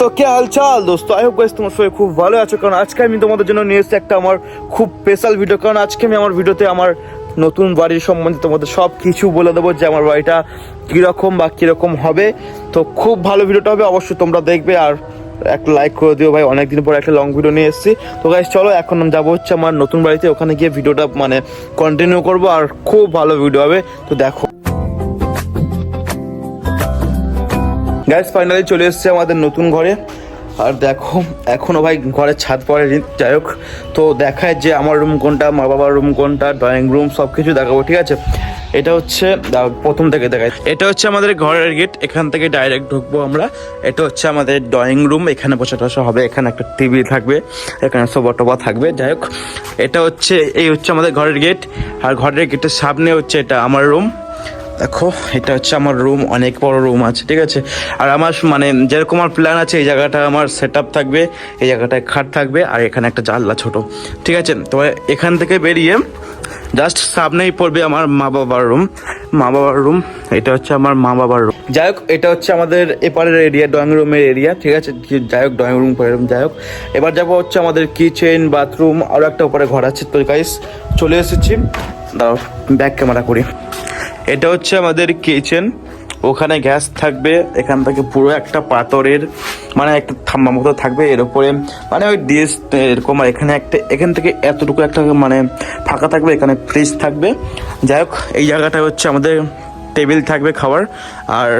তো কে হালচাল দোস্ত I hope guys তোমার সবাই খুব ভালো আছো। কারণ আজকে আমি তোমাদের জন্য নিয়ে এসেছি একটা আমার খুব স্পেশাল ভিডিও কারণ আজকে আমি আমার ভিডিওতে আমার নতুন বাড়ির সম্বন্ধে তোমাদের সব কিছু বলে দেবো যে আমার বাড়িটা কীরকম বা কীরকম হবে। তো খুব ভালো ভিডিওটা হবে, অবশ্যই তোমরা দেখবে। আর একটা লাইক করে দিও ভাই অনেকদিন পর একটা লং ভিডিও নিয়ে এসেছি। তো গাইস চলো, এখন আমি যাব হচ্ছে আমার নতুন বাড়িতে। ওখানে গিয়ে ভিডিওটা মানে কন্টিনিউ করব, আর খুব ভালো ভিডিও হবে। তো দেখো। গ্যাস ফাইনালি চলে এসেছে আমাদের নতুন ঘরে। আর দেখো, এখনও ভাই ঘরের ছাদ পরে যাই হোক। তো দেখায় যে আমার রুম কোনটা, মা বাবার রুম কোনটা ড্রয়িং রুম সব কিছু দেখাবো, ঠিক আছে? এটা হচ্ছে প্রথম থেকে দেখায়। এটা হচ্ছে আমাদের ঘরের গেট এখান থেকে ডাইরেক্ট ঢুকবো আমরা। এটা হচ্ছে আমাদের ড্রয়িং রুম এখানে বসে টসা হবে, এখানে একটা টিভি থাকবে, এখানে সোফা টোবা থাকবে, যাই হোক। এটা হচ্ছে, এই হচ্ছে আমাদের ঘরের গেট আর ঘরের গেটের সামনে হচ্ছে এটা আমার রুম দেখো, এটা হচ্ছে আমার রুম অনেক বড় রুম আছে, ঠিক আছে? আর আমার মানে যেরকম আমার প্ল্যান আছে, এই জায়গাটা আমার সেট থাকবে, এই জায়গাটায় খাট থাকবে, আর এখানে একটা জানলা ছোট, ঠিক আছে? তো এখান থেকে বেরিয়ে জাস্ট সামনেই পড়বে আমার মা বাবার রুম মা বাবার রুম এটা হচ্ছে আমার মা বাবার রুম যাই হোক, এটা হচ্ছে আমাদের এপারের এরিয়া ড্রয়িং রুমের এরিয়া ঠিক আছে? যাই হোক ড্রয়িং রুম পরের রুম যাই হোক। এবার যাব হচ্ছে আমাদের কিচেন বাথরুম আরও একটা উপরে ঘর আছে। তো গাইস চলে এসেছি। দাঁড়াও ব্যাক ক্যামেরা করি। এটা হচ্ছে আমাদের কিচেন ওখানে গ্যাস থাকবে, এখান থেকে পুরো একটা পাথরের মানে একটা থাম্বা মতো থাকবে, এর উপরে মানে ওই ডিস এরকম, আর এখানে একটা, এখান থেকে এতটুকু একটা মানে ফাঁকা থাকবে, এখানে ফ্রিজ থাকবে। যাই হোক, এই জায়গাটা হচ্ছে আমাদের টেবিল থাকবে খাবার আর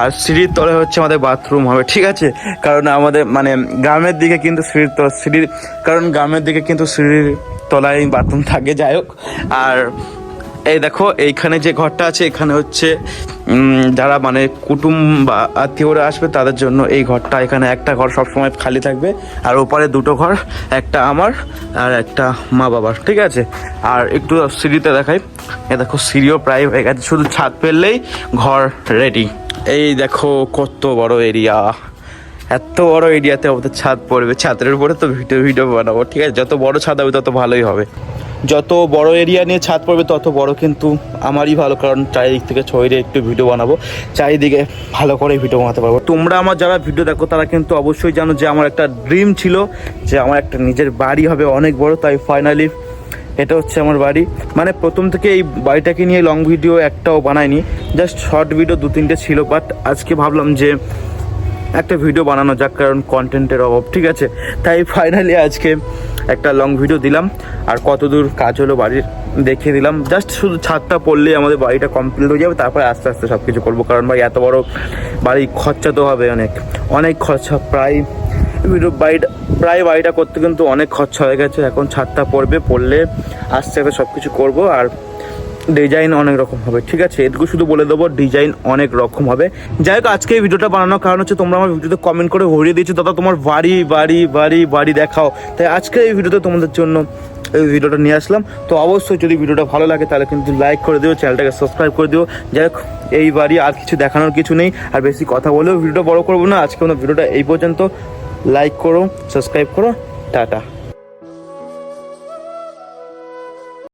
আর সিঁড়ির তলে হচ্ছে আমাদের বাথরুম হবে, ঠিক আছে? কারণ আমাদের মানে গ্রামের দিকে কিন্তু সিঁড়ির তলা, সিঁড়ির, কারণ গ্রামের দিকে কিন্তু সিঁড়ির তলায় বাথরুম থাকে, যাই হোক। আর এই দেখো, এইখানে যে ঘরটা আছে, এখানে হচ্ছে যারা মানে কুটুম বা আত্মীয়রা আসবে, তাদের জন্য এই ঘরটা। এখানে একটা ঘর সবসময় খালি থাকবে, আর ওপারে দুটো ঘর, একটা আমার আর একটা মা বাবার, ঠিক আছে? আর একটু সিঁড়িতে দেখাই। এ দেখো, সিঁড়িও প্রায় হয়ে গেছে, শুধু ছাদ ফেললেই ঘর রেডি এই দেখো, কত বড় এরিয়া এত বড় এরিয়াতে আমাদের ছাদ পড়বে, ছাদের উপরে তো ভিডিও ভিডিও বানাবো, ঠিক আছে? যত বড় ছাদ হবে, তত ভালোই হবে। যত বড় এরিয়া নিয়ে ছাদ পড়বে, তত বড় কিন্তু আমারই ভালো, কারণ চারিদিক থেকে ছড়িয়ে একটু ভিডিও বানাবো। চারিদিকে ভালো করে ভিডিও বানাতে পারব। তোমরা আমার যারা ভিডিও দেখো, তারা কিন্তু অবশ্যই জানো যে আমার একটা ড্রিম ছিল যে আমার একটা নিজের বাড়ি হবে অনেক বড়, তাই ফাইনালি এটা হচ্ছে আমার বাড়ি। মানে প্রথম থেকে এই বাড়িটাকে নিয়ে লং ভিডিও একটাও বানাইনি জাস্ট শর্ট ভিডিও দু তিনটে ছিল বাট আজকে ভাবলাম যে একটা ভিডিও বানানো যাক, কারণ কন্টেন্টের অভাব, ঠিক আছে? তাই ফাইনালি আজকে একটা লং ভিডিও দিলাম, আর কতদূর কাজ হলো বাড়ির, দেখিয়ে দিলাম। জাস্ট শুধু ছাদটা পড়লেই আমাদের বাড়িটা কমপ্লিট হয়ে যাবে, তারপরে আস্তে আস্তে সব কিছু করব, কারণ ভাই এত বড় বাড়ি খরচা তো হবে অনেক। অনেক খরচা, প্রায় ভিডিও বাড়িটা, প্রায় বাড়িটা করতে কিন্তু অনেক খরচা হয়ে গেছে। এখন ছাদটা পড়বে, পড়লে আস্তে আস্তে সব কিছু করব, আর ডিজাইন অনেক রকম হবে, ঠিক আছে? এটুকু শুধু বলে দেবো, ডিজাইন অনেক রকম হবে। যাই হোক, আজকে এই ভিডিওটা বানানোর কারণ হচ্ছে তোমরা আমার ভিডিওতে কমেন্ট করে হরিয়ে দিয়েছ, দাদা তোমার বাড়ি বাড়ি বাড়ি বাড়ি দেখাও। তাই আজকে এই ভিডিওতে তোমাদের জন্য এই ভিডিওটা নিয়ে আসলাম। তো অবশ্যই যদি ভিডিওটা ভালো লাগে, তাহলে কিন্তু লাইক করে দিও, চ্যানেলটাকে সাবস্ক্রাইব করে দিও। যাই হোক, এই বাড়ি আর কিছু দেখানোর কিছু নেই। আর বেশি কথা বলেও ভিডিওটা বড় করব না। আজকে আমাদের ভিডিওটা এই পর্যন্ত। লাইক করো সাবস্ক্রাইব করো, টাটা।